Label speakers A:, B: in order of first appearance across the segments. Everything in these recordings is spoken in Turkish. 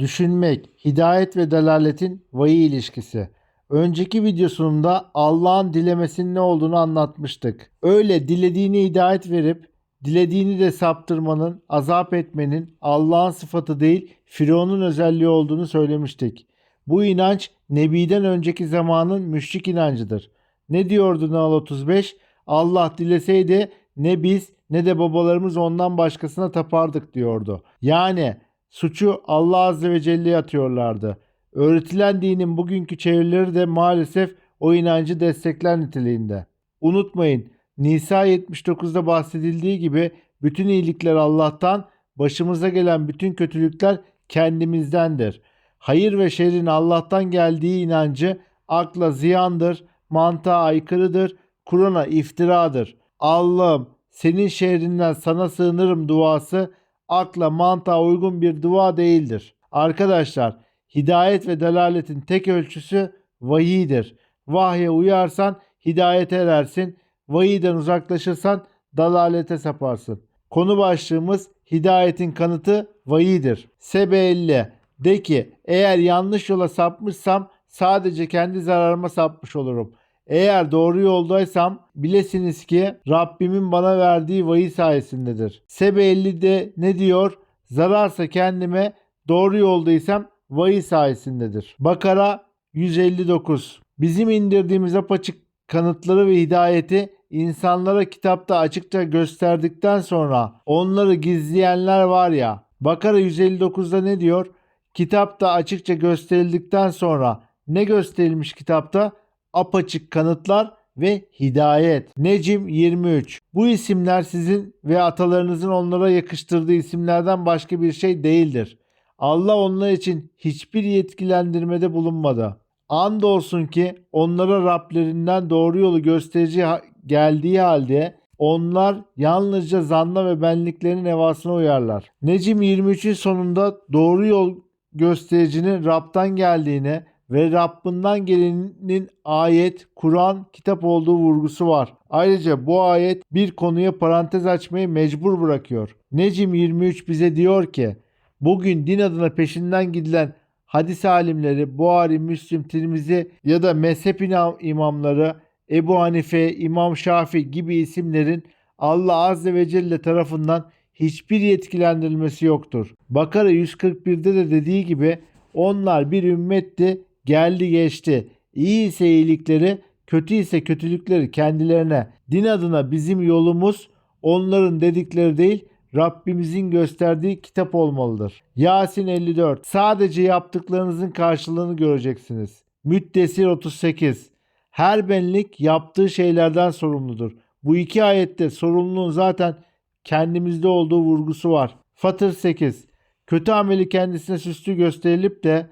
A: Düşünmek, hidayet ve delaletin vahiy ilişkisi. Önceki videosunda Allah'ın dilemesinin ne olduğunu anlatmıştık. Öyle dilediğini hidayet verip dilediğini de saptırmanın, azap etmenin Allah'ın sıfatı değil Firavun'un özelliği olduğunu söylemiştik. Bu inanç Nebi'den önceki zamanın müşrik inancıdır. Ne diyordu Nal 35? Allah dileseydi ne biz ne de babalarımız ondan başkasına tapardık diyordu. Yani suçu Allah Azze ve Celle'ye atıyorlardı. Öğretilen dinin bugünkü çevirileri de maalesef o inancı destekler niteliğinde. Unutmayın Nisa 79'da bahsedildiği gibi bütün iyilikler Allah'tan, başımıza gelen bütün kötülükler kendimizdendir. Hayır ve şerrin Allah'tan geldiği inancı akla ziyandır, mantığa aykırıdır, Kur'an'a iftiradır. Allah'ım senin şerrinden sana sığınırım duası akla mantığa uygun bir dua değildir. Arkadaşlar hidayet ve delaletin tek ölçüsü vahiydir. Vahye uyarsan hidayete erersin. Vahiyden uzaklaşırsan dalalete saparsın. Konu başlığımız hidayetin kanıtı vahidir. Sebe 50. De ki eğer yanlış yola sapmışsam sadece kendi zararıma sapmış olurum. Eğer doğru yoldaysam bilesiniz ki Rabbimin bana verdiği vahiy sayesindedir. Sebe 50'de ne diyor? Zararsa kendime, doğru yoldaysam vahiy sayesindedir. Bakara 159. Bizim indirdiğimiz apaçık kanıtları ve hidayeti insanlara kitapta açıkça gösterdikten sonra onları gizleyenler var ya. Bakara 159'da ne diyor? Kitapta açıkça gösterildikten sonra ne gösterilmiş kitapta? Apaçık kanıtlar ve hidayet. Necim 23. Bu isimler sizin ve atalarınızın onlara yakıştırdığı isimlerden başka bir şey değildir. Allah onlar için hiçbir yetkilendirmede bulunmadı. Andolsun ki onlara Rablerinden doğru yolu gösterici geldiği halde onlar yalnızca zanna ve benliklerinin evasına uyarlar. Necim 23'ün sonunda doğru yol göstericinin Rab'dan geldiğine ve Rabbinden gelenin ayet, Kur'an, kitap olduğu vurgusu var. Ayrıca bu ayet bir konuya parantez açmayı mecbur bırakıyor. Necim 23 bize diyor ki bugün din adına peşinden gidilen hadis alimleri, Buhari, Müslim, Tirmizi ya da mezhep imamları, Ebu Hanife, İmam Şafi gibi isimlerin Allah Azze ve Celle tarafından hiçbir yetkilendirilmesi yoktur. Bakara 141'de de dediği gibi onlar bir ümmetti, geldi geçti. İyi ise iyilikleri, kötü ise kötülükleri kendilerine. Din adına bizim yolumuz onların dedikleri değil, Rabbimizin gösterdiği kitap olmalıdır. Yasin 54. Sadece yaptıklarınızın karşılığını göreceksiniz. Müddessir 38. Her benlik yaptığı şeylerden sorumludur. Bu iki ayette sorumluluğun zaten kendimizde olduğu vurgusu var. Fatır 8. Kötü ameli kendisine süslü gösterilip de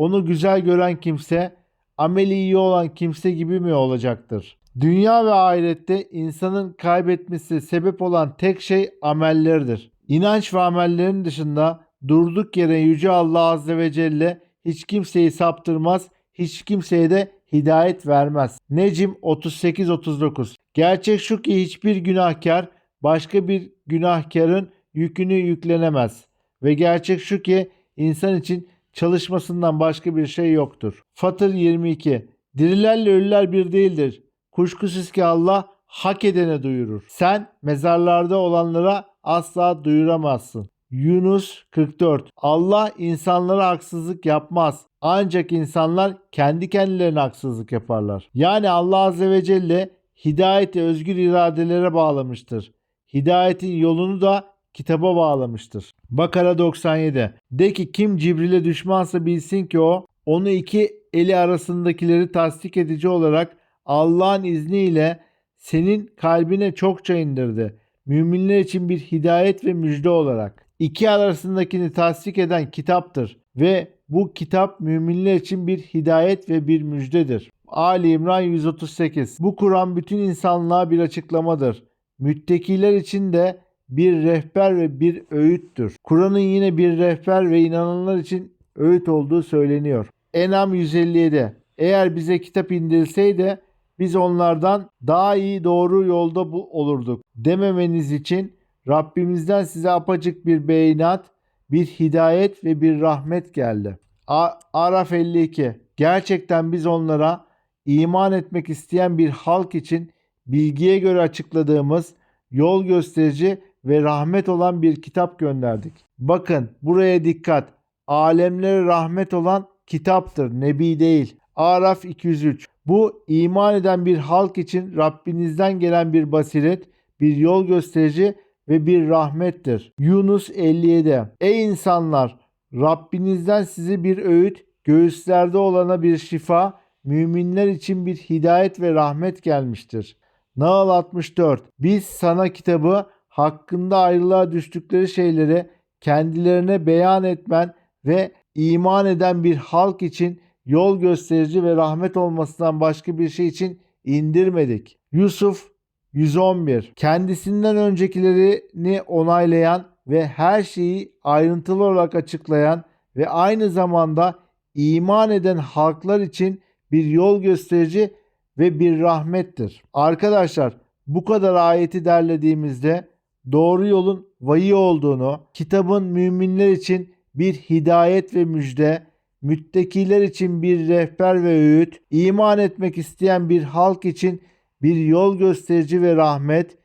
A: onu güzel gören kimse ameli iyi olan kimse gibi mi olacaktır? Dünya ve ahirette insanın kaybetmesi sebep olan tek şey amelleridir. İnanç ve amellerin dışında durduk yere Yüce Allah Azze ve Celle hiç kimseyi saptırmaz, hiç kimseye de hidayet vermez. Necim 38-39 Gerçek şu ki hiçbir günahkar başka bir günahkarın yükünü yüklenemez. Ve gerçek şu ki insan için çalışmasından başka bir şey yoktur. Fatır 22 Dirilerle ölüler bir değildir. Kuşkusuz ki Allah hak edene duyurur. Sen mezarlarda olanlara asla duyuramazsın. Yunus 44 Allah insanlara haksızlık yapmaz. Ancak insanlar kendi kendilerine haksızlık yaparlar. Yani Allah Azze ve Celle hidayeti özgür iradelere bağlamıştır. Hidayetin yolunu da kitaba bağlamıştır. Bakara 97 De ki kim Cibril'e düşmansa bilsin ki o onu iki eli arasındakileri tasdik edici olarak Allah'ın izniyle senin kalbine çokça indirdi. Müminler için bir hidayet ve müjde olarak. İki arasındakini tasdik eden kitaptır ve bu kitap müminler için bir hidayet ve bir müjdedir. Ali İmran 138 Bu Kur'an bütün insanlığa bir açıklamadır. Müttakiler için de bir rehber ve bir öğüttür. Kur'an'ın yine bir rehber ve inananlar için öğüt olduğu söyleniyor. Enam 157 Eğer bize kitap indirilseydi biz onlardan daha iyi doğru yolda bu olurduk dememeniz için Rabbimizden size apacık bir beyinat, bir hidayet ve bir rahmet geldi. A- Araf 52 Gerçekten biz onlara iman etmek isteyen bir halk için bilgiye göre açıkladığımız yol gösterici ve rahmet olan bir kitap gönderdik. Bakın buraya dikkat. Alemlere rahmet olan kitaptır, nebi değil. Araf 203. Bu iman eden bir halk için Rabbinizden gelen bir basiret, bir yol gösterici ve bir rahmettir. Yunus 57. Ey insanlar! Rabbinizden sizi bir öğüt, göğüslerde olana bir şifa, müminler için bir hidayet ve rahmet gelmiştir. Nahl 64. Biz sana kitabı hakkında ayrılığa düştükleri şeyleri kendilerine beyan etmen ve iman eden bir halk için yol gösterici ve rahmet olmasından başka bir şey için indirmedik. Yusuf 111. Kendisinden öncekilerini onaylayan ve her şeyi ayrıntılı olarak açıklayan ve aynı zamanda iman eden halklar için bir yol gösterici ve bir rahmettir. Arkadaşlar bu kadar ayeti derlediğimizde doğru yolun vahiy olduğunu, kitabın müminler için bir hidayet ve müjde, müttakiler için bir rehber ve öğüt, iman etmek isteyen bir halk için bir yol gösterici ve rahmet,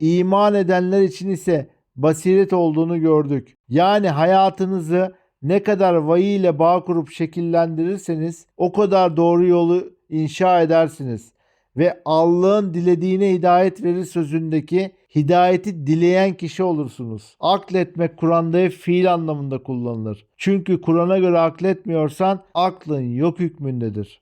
A: iman edenler için ise basiret olduğunu gördük. Yani hayatınızı ne kadar vahiy ile bağ kurup şekillendirirseniz o kadar doğru yolu inşa edersiniz. Ve Allah'ın dilediğine hidayet verir sözündeki hidayeti dileyen kişi olursunuz. Akletmek Kur'an'da fiil anlamında kullanılır. Çünkü Kur'an'a göre akletmiyorsan aklın yok hükmündedir.